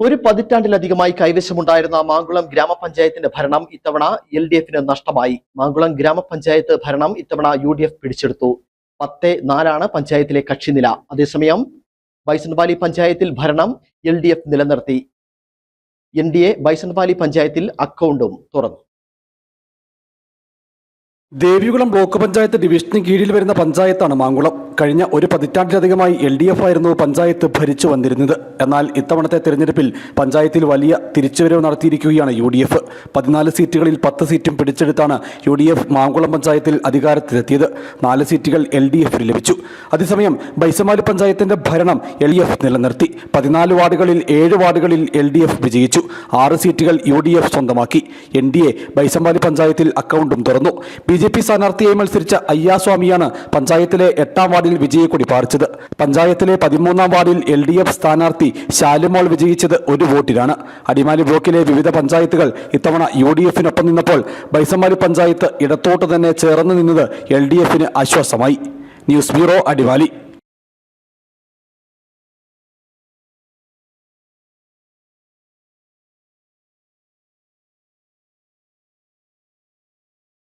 ഒരു പതിറ്റാണ്ടിലധികമായി കൈവശമുണ്ടായിരുന്ന മാങ്കുളം ഗ്രാമപഞ്ചായത്തിന്റെ ഭരണം ഇത്തവണ എൽ ഡി എഫിന് നഷ്ടമായി. മാങ്കുളം ഗ്രാമപഞ്ചായത്ത് ഭരണം ഇത്തവണ യു ഡി എഫ് പിടിച്ചെടുത്തു. പത്ത് നാലാണ് പഞ്ചായത്തിലെ കക്ഷിനില. അതേസമയം ബൈസൺവാലി പഞ്ചായത്തിൽ ഭരണം എൽ ഡി എഫ് നിലനിർത്തി. എൻ ഡി എ ബൈസൺവാലി പഞ്ചായത്തിൽ അക്കൗണ്ടും തുറന്നു. ദേവികുളം ബ്ലോക്ക് പഞ്ചായത്ത് ഡിവിഷന് കീഴിൽ വരുന്ന പഞ്ചായത്താണ് മാങ്കുളം. കഴിഞ്ഞ ഒരു പതിറ്റാണ്ടിലധികമായി എൽ ഡി എഫ് ആയിരുന്നു പഞ്ചായത്ത് ഭരിച്ചു വന്നിരുന്നത്. എന്നാൽ ഇത്തവണത്തെ തെരഞ്ഞെടുപ്പിൽ പഞ്ചായത്തിൽ വലിയ തിരിച്ചുവരവ് നടത്തിയിരിക്കുകയാണ് യു ഡി എഫ്. പതിനാല് സീറ്റുകളിൽ പത്ത് സീറ്റും പിടിച്ചെടുത്താണ് യു ഡി എഫ് മാങ്കുളം പഞ്ചായത്തിൽ അധികാരത്തിലെത്തിയത്. നാല് സീറ്റുകൾ എൽ ഡി എഫിന് ലഭിച്ചു. അതേസമയം ബൈസമാലി പഞ്ചായത്തിന്റെ ഭരണം എൽ ഡി എഫ് നിലനിർത്തി. പതിനാല് വാർഡുകളിൽ ഏഴ് വാർഡുകളിൽ എൽ ഡി എഫ് വിജയിച്ചു. ആറ് സീറ്റുകൾ യു ഡി എഫ് സ്വന്തമാക്കി. എൻ ഡി എ ബൈസമാലി പഞ്ചായത്തിൽ അക്കൗണ്ടും തുറന്നു. ബി ജെ പി സ്ഥാനാർത്ഥിയായി മത്സരിച്ച അയ്യാസ്വാമിയാണ് പഞ്ചായത്തിലെ എട്ടാം വാർഡിൽ വിജയക്കൊടി പാറിച്ചത്. പഞ്ചായത്തിലെ പതിമൂന്നാം വാർഡിൽ എൽ ഡി എഫ് സ്ഥാനാർത്ഥി ശാലുമോൾ വിജയിച്ചത് ഒരു വോട്ടിലാണ് അടിമാലി ബ്ലോക്കിലെ വിവിധ പഞ്ചായത്തുകൾ ഇത്തവണ യു ഡി എഫിനൊപ്പം നിന്നപ്പോൾ ബൈസമാലി പഞ്ചായത്ത് ഇടത്തോട്ട് തന്നെ ചേർന്ന് നിന്നത് എൽ ഡി എഫിന് ആശ്വാസമായി. News bureau Adimali.